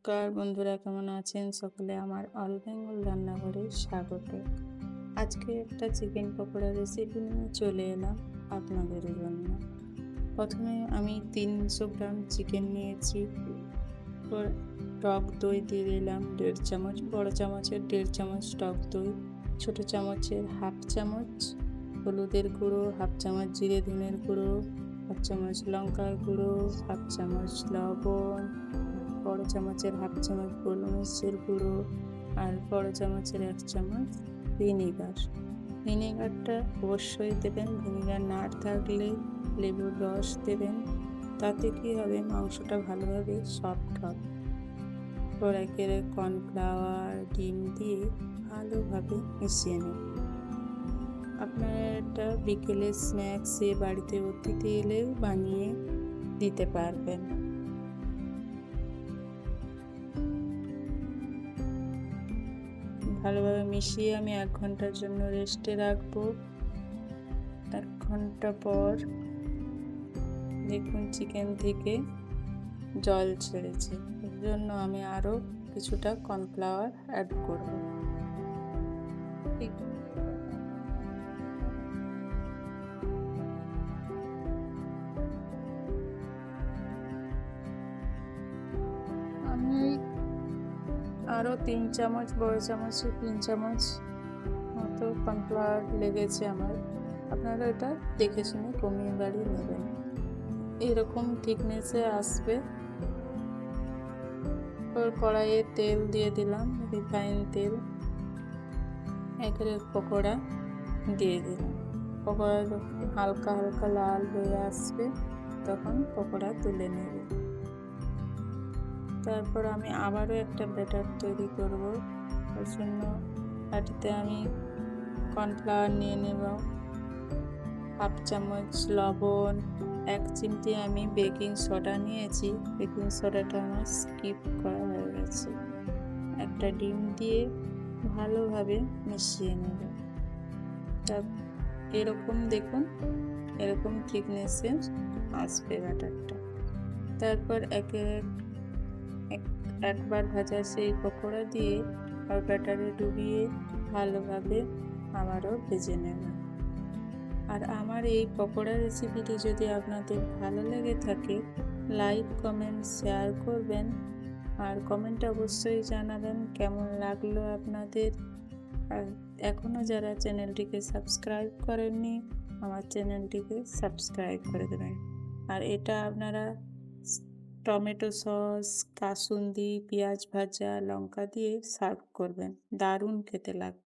নমস্কার বন্ধুরা, কেমন আছেন? সকলে আমার অল বেঙ্গল রান্নাঘরে স্বাগত। আজকে একটা চিকেন পকোড়া রেসিপি নিয়ে চলে এলাম আপনাদের জন্য। প্রথমে আমি তিনশো গ্রাম চিকেন নিয়েছি। টক দই দিয়ে দিলাম, দেড় চামচ, বড় চামচের দেড় চামচ টক দই, ছোট চামচের হাফ চামচ হলুদের গুঁড়ো, হাফ চামচ জিরে ধনের গুঁড়ো, হাফ চামচ লঙ্কার গুঁড়ো, হাফ চামচ লবণ চামচের হাফ চামচ গোলমরিচের গুঁড়ো আর বড় চামচের এক চামচ ভিনিগার। ভিনেগারটা অবশ্যই দেবেন, ভিনেগার না থাকলে লেবুর রস দেবেন। তাতে কি হবে? মাংসটা ভালোভাবে সফট হবে। একের কর্নফ্লাওয়ার, ডিম দিয়ে ভালোভাবে মিশিয়ে নেব আপনারা এটা বিকেলে স্ন্যাক্সে বাড়িতে অতিথি এলেও বানিয়ে দিতে পারবেন। ভালোভাবে মিশিয়ে আমি এক ঘণ্টার জন্য রেস্টে রাখব। এক ঘণ্টা পর দেখুন চিকেন থেকে জল ছেড়েছে। এর জন্য আমি আরও কিছুটা কর্নফ্লাওয়ার অ্যাড করব। আমি আরও তিন চামচ, বড় চামচে, তিন চামচ মতো কর্নফ্লাওয়ার লেগেছে আমার। আপনারা এটা দেখে শুনে কমিয়ে বাড়িয়ে নেবেন। এরকম থিকনেসে আসবে। ওর কড়াইয়ে তেল দিয়ে দিলাম, রিফাইন তেল। একের পকোড়া দিয়ে দিলাম। পকোড়া যখন হালকা হালকা লাল হয়ে আসবে, তখন পকোড়া তুলে নেবে। তারপর আমি আবারও একটা ব্যাটার তৈরি করব। তার জন্য বাটিতে আমি কর্নফ্লাওয়ার নিয়ে নেব, হাফ চামচ লবণ, এক চিমটি আমি বেকিং সোডা নিয়েছি। বেকিং সোডাটা আমার স্কিপ করা হয়ে গেছে। একটা ডিম দিয়ে ভালোভাবে মিশিয়ে নেব। তা এরকম দেখুন, এরকম থিকনেসে আসবে ব্যাটারটা। তারপর একে এক একবার ভাজা সেই পকোড়া দিয়ে আর ব্যাটারে ডুবিয়ে ভালোভাবে আবারও ভেজে নেব। আর আমার এই পকোড়া রেসিপিটি যদি আপনাদের ভালো লেগে থাকে লাইক কমেন্ট শেয়ার করবেন। আর কমেন্ট অবশ্যই জানাবেন কেমন লাগল আপনাদের। আর এখনও যারা চ্যানেলটিকে সাবস্ক্রাইব করেননি, আমার চ্যানেলটিকে সাবস্ক্রাইব করে দেবেন। আর এটা আপনারা টমেটো সস কাসুন্দি পেঁয়াজ ভাজা লঙ্কা দিয়ে সার্ভ করবেন। দারুণ খেতে লাগবে